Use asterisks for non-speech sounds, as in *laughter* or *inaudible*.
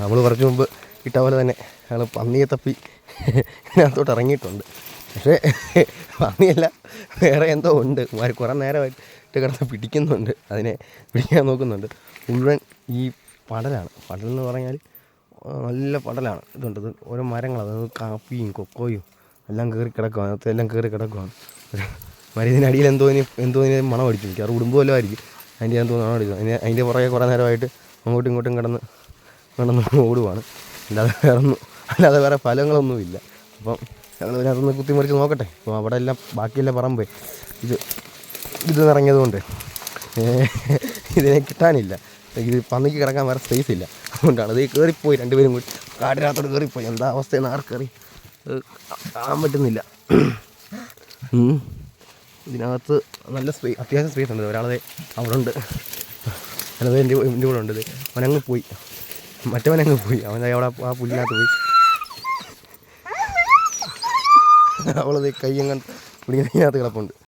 നമ്മൾ കുറച്ച് മുമ്പ് ഇട്ട പോലെ തന്നെ അയാൾ പന്നിയെ തപ്പി ഇതിനകത്തോട്ട് ഇറങ്ങിയിട്ടുണ്ട്. പക്ഷേ പന്നിയല്ല വേറെ എന്തോ ഉണ്ട്. കുറേ നേരമായിട്ട് കിടന്ന് പിടിക്കുന്നുണ്ട്. അതിനെ പിടിക്കാൻ നോക്കുന്നുണ്ട്. മുഴുവൻ ഈ പടലാണ്. പടൽ എന്ന് പറഞ്ഞാൽ നല്ല പടലാണ്. ഇതുണ്ട്. ഇത് ഓരോ അതായത് കാപ്പിയും കൊക്കോയും എല്ലാം കയറി കിടക്കുവാണ് അതിനകത്ത് എല്ലാം കയറി കിടക്കുവാണ് ഒരു അടിയിൽ എന്തോ ഇനി എന്തോ ഇനി മണം അടിച്ചു അത് ഉടുമ്പ് ആയിരിക്കും. അതിന്റെ എന്തോ മണം അടിച്ചു അതിന് അതിന്റെ പുറകെ കുറേ നേരമായിട്ട് അങ്ങോട്ടും ഇങ്ങോട്ടും കിടന്ന് കിടന്ന് ഓടുവാണ്. അല്ലാതെ വേറെ ഒന്നും അല്ലാതെ വേറെ ഫലങ്ങളൊന്നുമില്ല. അപ്പം ഞങ്ങൾ അതൊന്ന് കുത്തിമറിച്ച് നോക്കട്ടെ. അപ്പോൾ അവിടെ എല്ലാം ബാക്കിയെല്ലാം പറമ്പേ. ഇത് ഇത് നിറങ്ങിയതുകൊണ്ട് ഇതിനെ കിട്ടാനില്ല. ഇത് പന്നിക്ക് കിടക്കാൻ വേറെ സ്പേസ് ഇല്ല. അതുകൊണ്ടാണ് ഇത് കയറിപ്പോയി രണ്ടുപേരും കൂടി. കാടിനകത്തോട് കയറിപ്പോയി എന്താ അവസ്ഥയെന്ന് ആർക്കറി കാണാൻ പറ്റുന്നില്ല. ഇതിനകത്ത് നല്ല സ്പേസ് അത്യാവശ്യം സ്പേസ് ഉണ്ട്. ഒരാളെ അവിടെ ഉണ്ട്. അല്ലാതെ എന്റെ എന്റെ കൂടെ ഉണ്ട് ഇത്. അവനങ്ങ് പോയി. മറ്റവനങ്ങ് പോയി. അവൻ അവിടെ ആ പുല്ലിനകത്ത് പോയി. *laughs* അവളത് കൈ അങ്ങനെ പിടിക്കുന്നതിനകത്ത് കിടപ്പുണ്ട്.